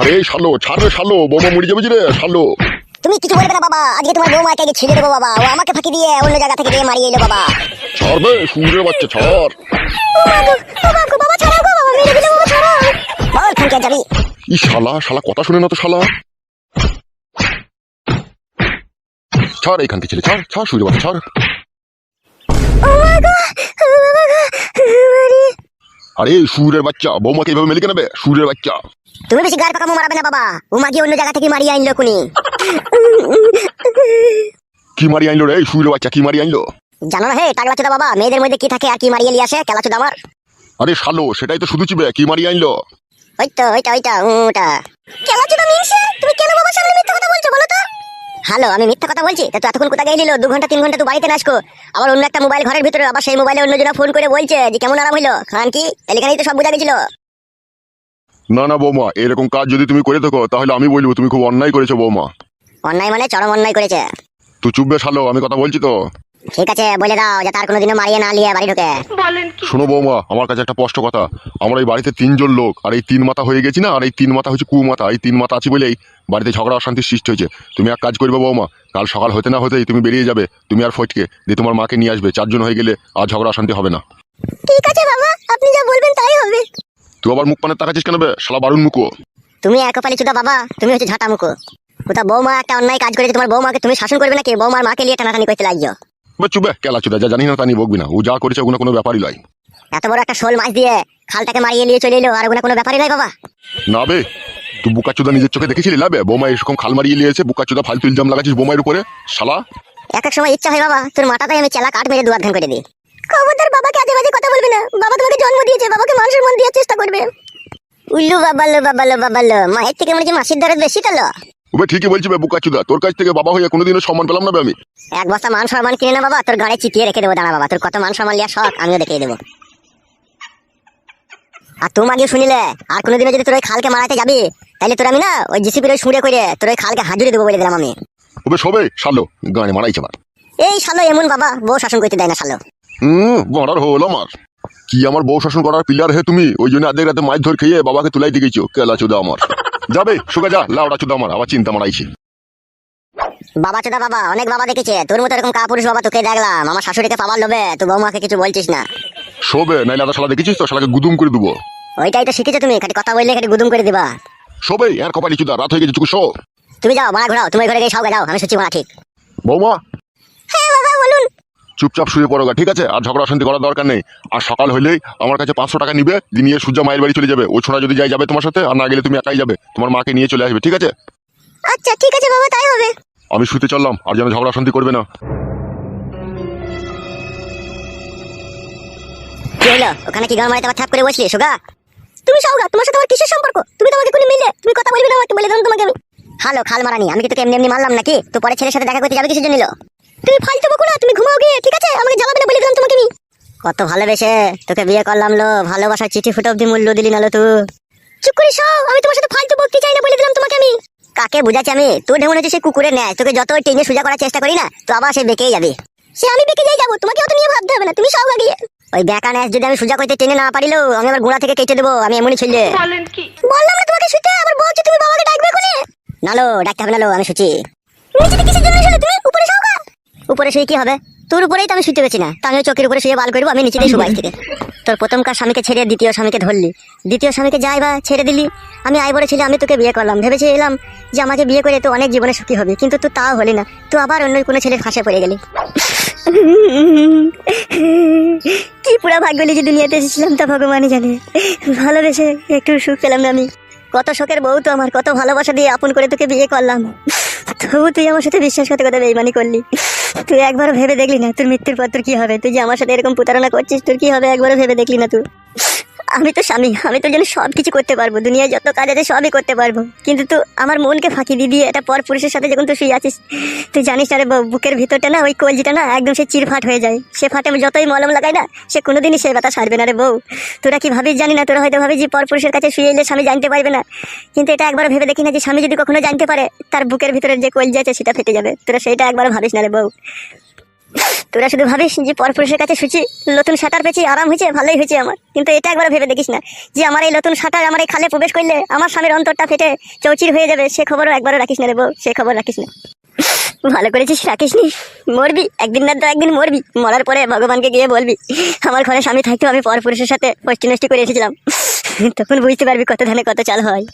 আরে শালো ছাড় রে শালো বোমা মরে যাবে রে শালো। তুমি কিছু বলবে না বাবা আজকে তোমার বৌমাকে আগে ছেড়ে দেবো বাবা ও আমাকে ফাঁকি দিয়ে অন্য জায়গা থেকে দিয়ে মারিয়ে এলো বাবা। ছাড়বে সুরের বাচ্চা ছাড়। বাবা বাবা ছাড়াও গো, বাবা মেরে দিলো, বাবা ছাড়াও। বল খানকে যাবি। ই শালা শালা কথা শুনে না তো শালা। ছাড় এইখানকে ছেলে ছাড় ছাড় বাচ্চা ছাড়। আরে সুরের বাচ্চা বৌমাকে এইভাবে মেলে কেনাবে? সুরের বাচ্চা। তুমি বেশি গাড় পাকামো মারাবে না বাবা। ও মাকে অন্য জায়গা থেকে মারিয়ে আনলো কুনি কি মারি আনলো রে সুরের বাচ্চা কি মারি আনলো? জানো না হে টাগলা চোদা বাবা মেয়েদের মধ্যে কি থাকে আর কি মারিয়ে নিয়ে আসে? কেলা চোদা আমার। আরে শালো সেটাই তো শুধু চিবে কি মারি আনলো? ওই তো ওইটা ওইটা ওটা। কেলা চোদা মিনছে তুমি কেন বাবার সামনে মিথ্যা হ্যালো আমি মিথ্যা কথা বলছি? তা তো এতক্ষণ কোথায় গেছিল দু ঘণ্টা তিন ঘণ্টা তো বাড়িতে নাচকো আবার অন্য একটা মোবাইল ঘরের ভিতরে আবার সেই মোবাইলে অন্যজনা ফোন করে বলছে যে কেমন আরাম হইল? কারণ কি? এখানেই তো সব বোঝা গেছিল। না না বৌমা এরকম কাজ যদি তুমি করে থাকো তাহলে আমি বলব তুমি খুব অন্যায় করেছ বৌমা। অন্যায় মানে চরম অন্যায় করেছে। তুই চুপবে শালো আমি কথা বলছি তো? ঠিক আছে বলে দাও যে তার কোনোদিনও মারিয়ে না লিয়ে বাড়ি ঢোকে। শোনো বৌমা আমার কাছে একটা স্পষ্ট কথা। আমরা এই বাড়িতে তিনজন লোক আর এই তিন মাথা হয়ে গেছি না আর এই তিন মাথা হচ্ছে কু মাথা এই তিন মাথা আছে বলেই বাড়িতে ঝগড়া অশান্তির সৃষ্টি হয়েছে। তুমি এক কাজ করবে বৌমা কাল সকাল হতে না হতেই তুমি বেরিয়ে যাবে তুমি আর ফটকে দিয়ে তোমার মাকে নিয়ে আসবে চারজন হয়ে গেলে আর ঝগড়া অশান্তি হবে না। ঠিক আছে বাবা আপনি যা বলবেন তাই হবে। তুই আবার মুখ পানের তাকাচ্ছিস কেন বে? শালা বারুন মুখো। তুমি একপালি চুদা বাবা তুমি হচ্ছে ঝাঁটা মুখো। কোথা বৌমা একটা অন্যায় কাজ করেছে তোমার বৌমাকে তুমি শাসন করবে নাকি? বৌমার মাকে নিয়ে টানাটানি করতে লাগছো বে কেলা চুদা যা জানি না তা নিয়ে বকবি না। ও যা করেছে ওগুলো কোনো ব্যাপারই নয় এত বড় একটা শোল মাছ দিয়ে খালটাকে মারিয়ে নিয়ে চলে এলো আর ওগুলো কোনো ব্যাপারই নাই বাবা। না বে তুই বুকা চুদা নিজের চোখে দেখেছিলি লাবে বৌমা এরকম খাল মারিয়ে নিয়েছে বুকা চুদা ফালতু ইলজাম লাগাচ্ছিস উপরে? শালা। এক এক সময় ইচ্ছা হয় বাবা তোর মাথাটাই আমি চেলা কাঠ মেরে দুয়ার ধান করে দিই। খবরদার বাবাকে আজে বাজে কথা বলবে না। বাবা তোমাকে জন্ম দিয়েছে বাবাকে মানুষের মন দেওয়ার চেষ্টা করবে। উল্লু বাবালো বাবালো বাবালো মায়ের থেকে মনে হচ্ছে মাসির দরদ বেশি তো ওবে ঠিকই বলছি বে বুকা চুদা তোর কাছ থেকে বাবা হয়ে কোনোদিনও সম্মান পেলাম না বে আমি। এক বস্তা মান সম্মান কিনে না বাবা তোর গাড়ি চিপিয়ে রেখে দেবো দাঁড়া বাবা। তোর কত মান সম্মান লিয়া শখ আমিও দেখিয়ে দেবো। আর তুমি আগে শুনিলে আর কোনোদিনও যদি তোর ওই খালকে মারাতে যাবি তাহলে তোর আমি না ওই জিসিপির ওই সুড়ে করে তোর ওই খালকে হাজুরি দেবো বলে দিলাম আমি। ওবে সবে শালো গানে মারাইছে আমার। এই শালো এমন বাবা বউ শাসন করতে দেয় না শালো। হুম বড়ার হল আমার। কি আমার বউ শাসন করার পিলার হে তুমি? ওই জন্য আধেক রাতে মাছ ধর খেয়ে বাবাকে তুলাই দিয়ে গেছো কেলা চুদা আমার। যাবে সুগা যা লাউডা চুদা আমার আবার চিন্তা মারাইছে। বাবা চোদা বাবা অনেক বাবা দেখেছে। তোর মতো এরকম কাপুরুষ বাবা তোকে দেখলাম। আমার শাশুড়িকে পাবার লোভে তুই বৌমাকে কিছু বলছিস না। শোবে নাইলে আদা শালা দেখেছিস তো? শালাকে গুদুম করে দেবো। ওইটাই তো শিখেছো তুমি খালি কথা বললে খালি গুদুম করে দিবা। শোবে আর কপালি চুদা রাত হয়ে গেছে চুকু শো। তুমি যাও মারা ঘোরাও তুমি ঘরে গিয়ে সব যাও আমি সত্যি মারা ঠিক। বৌমা চুপচাপ শুয়ে পড়ো ঠিক আছে? আর ঝগড়া শান্তি করার দরকার নেই। আর সকাল হলেই আমার কাছে পাঁচশো টাকা নিবে নিয়ে সূর্যা মায়ের বাড়ি চলে যাবে। ও ছোড়া যদি যাই যাবে তোমার সাথে আর না গেলে তুমি একাই যাবে। তোমার মাকে নিয়ে চলে আসবে ঠিক আছে? আচ্ছা ঠিক আছে বাবা তাই হবে। আমি শুতে চললাম আর যেন ঝগড়া শান্তি করবে না। কি ওখানে কি গান মারিতে আবার থাপ করে বসলি সোগা? তুমি সৌগা তোমার সাথে আমার কিসের সম্পর্ক? তুমি তো আমাকে কোনো মিলে তুমি কথা বলবে না আমাকে বলে দিলাম তোমাকে আমি। হ্যালো খাল মারানি আমি কি তোকে এমনি এমনি মারলাম নাকি? তো পরে ছেলের সাথে দেখা করতে যাবে কিসের জন্য তুমি ফালতু বকো না তুমি ঘুমাও গিয়ে ঠিক আছে আমাকে জ্বালাবে না বলে দিলাম তোমাকে আমি কত ভালোবেসে তোকে বিয়ে করলাম লো ভালোবাসার চিঠি ফুটো অব্দি মূল্য দিলি না লো তুই চুপ করে সব আমি তোমার সাথে ফালতু বকতে চাই না বলে দিলাম তোমাকে আমি। কাকে বুঝাচ্ছি আমি? তুই ঢেমন হচ্ছে সে কুকুরের ন্যায় তোকে যত টেনে সোজা করার চেষ্টা করি না তো আবার সে বেঁকেই যাবে। সে আমি বেঁকে যাই যাব তোমাকে অত নিয়ে ভাবতে হবে না তুমি সব আগে। ওই বেকা ন্যাস যদি আমি সোজা করতে টেনে না পারিলেও আমি আমার গোড়া থেকে কেটে দেবো আমি এমনই ছেলে। বললাম না তোমাকে শুতে আবার বলছি তুমি বাবাকে ডাকবে কোনে নালো ডাকতে হবে নালো আমি শুচি কিসের জন্য তুমি উপরে শুয়ে কি হবে? তোর উপরেই তো আমি শুতে পেছি না। আমি চোখের উপরে শুয়ে বাল করব, আমি নিচে দিয়ে শুবাই থেকে। তোর প্রথমকার স্বামীকে ছেড়ে, দ্বিতীয় স্বামীকে ধরলি। দ্বিতীয় স্বামীকে যাই বা ছেড়ে দিলি। আমি আই বড় ছেলে আমি তোকে বিয়ে করলাম। ভেবেছি এলাম যে আমাকে বিয়ে করে তো অনেক জীবনে সুখী হবে, কিন্তু তুই তাও হলি না। তুই আবার অন্য কোনো ছেলের ফাঁসে পড়ে গেলি। কি পুরা ভাগ্য যে দুনিয়াতে এসেছিলাম তা ভগবানই জানে। ভালোবেসে একটু সুখ পেলাম না আমি। কত শোকের বউ তো আমার, কত ভালোবাসা দিয়ে আপন করে তোকে বিয়ে করলাম। তবু তুই আমার সাথে বিশ্বাসঘাতকতা বেইমানি করলি। তুই একবারও ভেবে দেখলি না তোর মৃত্যুর পর তোর কি হবে? তুই যে আমার সাথে এরকম প্রতারণা করছিস, তোর কি হবে? একবারও ভেবে দেখলি না তুই? আমি তো স্বামী, আমি তোর জন্য সব কিছু করতে পারব দুনিয়ায় যত কাজ আছে সবই করতে পারব। কিন্তু তুই আমার মনকে ফাঁকি দিয়ে দিয়ে এটা পর পুরুষের সাথে যখন তুই শুয়ে আছিস, তুই জানিস না রে বুকের ভিতরটা না, ওই কলজিটা না একদম সে চিরফাট হয়ে যায়। সে ফাটে যতই মলম লাগাই না, সে কোনোদিনই সে ব্যথা সারবে না রে বউ। তোরা কি ভাবিস জানি না, তোরা হয়তো ভাবিস যে পর পুরুষের কাছে শুয়ে এলে স্বামী জানতে পারবে না। কিন্তু এটা একবার ভেবে দেখি না যে স্বামী যদি কখনো জানতে পারে, তার বুকের ভিতরে যে কলজি আছে সেটা ফেটে যাবে। তোরা সেটা একবার ভাবিস না রে বউ। তোরা শুধু ভাবিস যে পরপুরুষের কাছে শুচি নতুন সাঁতার পেয়েছি, আরাম হয়েছে, ভালোই হয়েছে আমার। কিন্তু এটা একবার ভেবে দেখিস না যে আমার এই নতুন সাঁতার আমার এই খালে প্রবেশ করলে আমার স্বামীর অন্তরটা ফেটে চৌচির হয়ে যাবে। সে খবরও একবারও রাখিস না বউ, সে খবর রাখিস না। ভালো করেছিস, রাখিস নি। মরবি, একদিন না তো একদিন মরবি। মরার পরে ভগবানকে গিয়ে বলবি, আমার ঘরে স্বামী থাকতেও আমি পরপুরুষের সাথে ফষ্টি করে এসেছিলাম। তখন বুঝতে পারবি কত ধানে কত চাল হয়।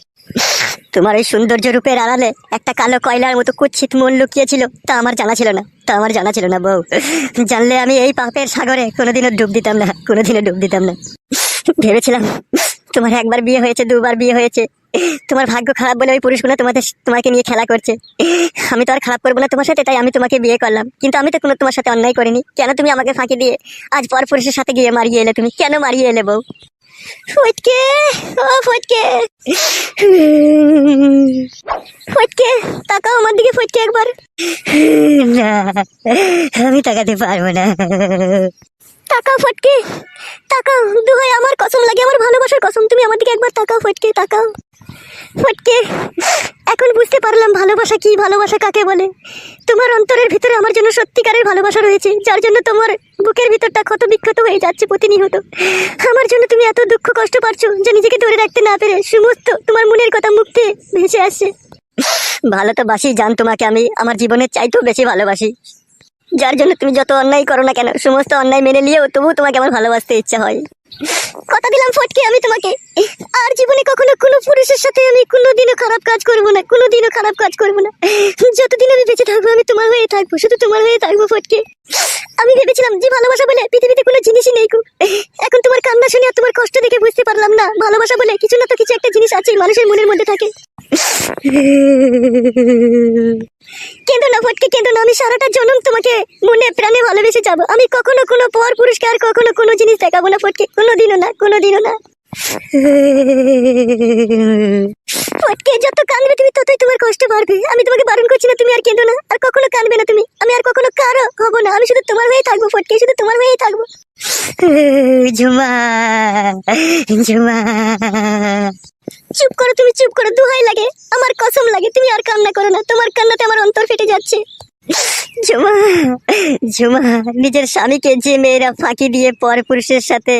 তোমার ওই সৌন্দর্য রূপের আড়ালে একটা কালো কয়লার মতো কুচ্ছিত মন লুকিয়েছিল, তা আমার জানা ছিল না, তা আমার জানা ছিল না বউ। জানলে আমি এই পাপের সাগরে কোনোদিনও ডুব দিতাম না, কোনোদিনও ডুব দিতাম না। ভেবেছিলাম, তোমার একবার বিয়ে হয়েছে, দুবার বিয়ে হয়েছে। তোমার ভাগ্য খারাপ বলে ওই পুরুষগুলো তোমাদের তোমাকে নিয়ে খেলা করছে। আমি তো আর খারাপ করব না তোমার সাথে, তাই আমি তোমাকে বিয়ে করলাম। কিন্তু আমি তো কোনো তোমার সাথে অন্যায় করিনি। কেন তুমি আমাকে ফাঁকি দিয়ে আজ পর পুরুষের সাথে গিয়ে মারিয়ে এলে তুমি? কেন মারিয়ে এলে বউ? ফটকে ও ফটকে ফটকে তাকাও আমার দিকে ফটকে একবার না আমি তাকাতে পারব না তাকাও ফটকে। তাকাও, দুহাই, আমার কসম লাগে, আমার ভালোবাসার কসম। তুমি আমার দিকে একবার তাকাও ফটকে তাকাও। ফটকে, এখন বুঝতে পারলাম ভালোবাসা কি, ভালোবাসা কাকে বলে। তোমার অন্তরের ভিতরে আমার জন্য সত্যিকারের ভালোবাসা রয়েছে, যার জন্য তোমার বুকের ভিতরটা ক্ষত বিক্ষত হয়ে যাচ্ছে প্রতিনিয়ত। আমার জন্য তুমি এত দুঃখ কষ্ট পাচ্ছো যে নিজেকে ধরে রাখতে না পেরে সমস্ত তোমার মনের কথা মুক্তি ভেসে আসছে। ভালো তো বাসি, জান তোমাকে আমি, আমার জীবনের চাইতেও বেশি ভালোবাসি। যার জন্য তুমি যত অন্যায় করো না কেন, সমস্ত অন্যায় মেনে নিয়েও তবুও তোমাকে আমার ভালোবাসতে ইচ্ছা হয়। কথা দিলাম ফটকে আমি তোমাকে। আর জীবনে কখনো কোনো পুরুষের সাথে আমি কোনোদিনও খারাপ কাজ করব না, কোনোদিনও খারাপ কাজ করব না। যতদিন আমি বেঁচে থাকব, আমি তোমার হয়ে থাকব, শুধু তোমার হয়ে থাকব ফটকে। আমি ভেবেছিলাম যে ভালোবাসা বলে পৃথিবীতে কোনো জিনিসই নেই কো। এখন তোমার কান্না শুনে আর তোমার কষ্ট দেখে বুঝতে পারলাম না, ভালোবাসা বলে কিছু না তো কিছু একটা জিনিস আছে, মানুষের মনের মধ্যে থাকে। কেঁদো না ফটকে না, আমি সারাটা জন্ম তোমাকে মনে প্রাণে ভালোবেসে যাব। আমি কখনো কোনো পর পুরুষকে আর কখনো কোনো জিনিস দেখাবো না ফটকে, কোনোদিনও না কোনোদিনও না। ফটকে যত কাঁদবে তুমি ততই তোমার কষ্ট বাড়বে। আমি তোমাকে বারণ করছি না, তুমি আর কেঁদো না। আর কখনো কাঁদবে না তুমি। আমি আর কখনো কারও হব না। আমি শুধু তোমার হয়েই থাকব, ফটকে। শুধু তোমার হয়েই থাকব। ঝুমা ঝুমা। চুপ করো তুমি, চুপ করো। দুহাই লাগে। আমার কসম লাগে। তুমি আর কান্না করো না। তোমার কান্নাতে আমার অন্তর ফেটে যাচ্ছে। ঝুমা ঝুমা নিজের স্বামীকে যে মেয়েরা ফাঁকি দিয়ে পর পুরুষের সাথে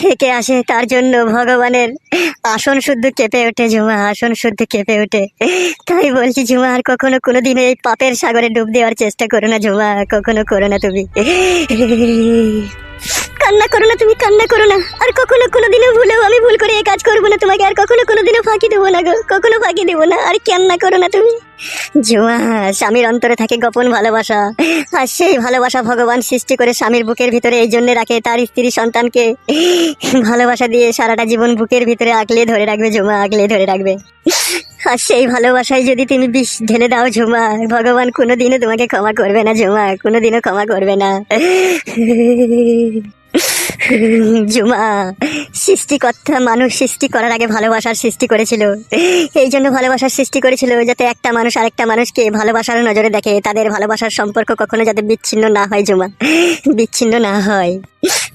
থেকে আসে, তার জন্য ভগবানের আসন শুদ্ধ কেঁপে ওঠে ঝুমা আসন শুদ্ধ কেঁপে ওঠে। তাই বলছি ঝুমা আর কখনো কোনোদিন এই পাপের সাগরে ডুব দেওয়ার চেষ্টা করো না ঝুমা কখনো করো না তুমি। কান্না করো না তুমি, কান্না করো না। আর কখনো কোনোদিনও ভুলেও আমি ভুল করে এই কাজ করব না তোমাকে, আর কখনো কোনোদিনও ফাঁকি দেবো না গো, কখনো ফাঁকি দেবো না, আর কান্না করো না তুমি। জুয়া, স্বামীর অন্তরে থাকে গোপন ভালোবাসা, আর সেই ভালোবাসা ভগবান সৃষ্টি করে স্বামীর বুকের ভিতরে এই জন্য রাখে তার স্ত্রী সন্তানকে। ভালোবাসা দিয়ে সারাটা জীবন বুকের ভিতরে আগলে ধরে রাখবে ঝুমা আগলে ধরে রাখবে। আর সেই ভালোবাসায় যদি তুমি বিষ ঢেলে দাও ঝুমা, ভগবান কোনোদিনও তোমাকে ক্ষমা করবে না ঝুমা, কোনোদিনও ক্ষমা করবে না। জুমা সৃষ্টিকর্তা মানুষ সৃষ্টি করার আগে ভালোবাসার সৃষ্টি করেছিল। এই জন্য ভালোবাসার সৃষ্টি করেছিল যাতে একটা মানুষ আরেকটা মানুষকে ভালোবাসার নজরে দেখে, তাদের ভালোবাসার সম্পর্ক কখনো যাতে বিচ্ছিন্ন না হয় জুমা বিচ্ছিন্ন না হয়।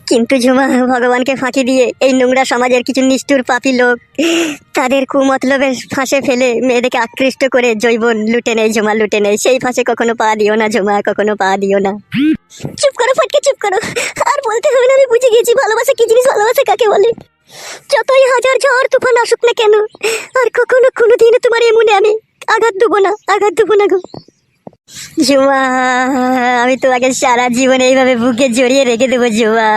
কিন্তু ঝুমা ভগবানকে ফাঁকি দিয়ে এই নোংরা সমাজের কিছু নিষ্ঠুর পাপী লোক, তাদের কুমতলবের ফাঁসে ফেলে মেয়েদেরকে আকৃষ্ট করে জৈবন লুটে নেয় ঝুমা লুটে নেয়। সেই ফাঁসে কখনো পা দিও না ঝুমা কখনো পা দিও না। চুপ করো, ফটকে চুপ করো। আর বলতে হবে না, আমি বুঝে গেছি ভালোবাসা কি জিনিস, ভালোবাসা কাকে বলে? যতই হাজার ঝড়, তুফান আসুক না কেন, আর কখনো কোনো দিনে তোমার এমনে আমি আঘাত দেবো না, আঘাত দেবো না গো। জুমা, আমি তোমাকে সারা জীবন এইভাবে বুকে জড়িয়ে রেখে দেবো, জুমা।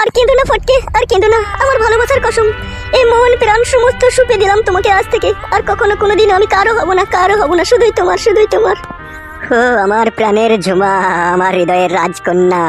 আর কেঁদো না, ফটকে, আর কেঁদো না, আমার ভালোবাসার কসম। এই মন প্রাণ সমস্ত সুপে দিলাম তোমাকে আজ থেকে। আর কখনো কোনোদিন আমি কারও হব না, কারও হব না, শুধুই তোমার শুধুই তোমার। ও, আমার প্রাণের ঝুমা আমার হৃদয়ের রাজকন্যা।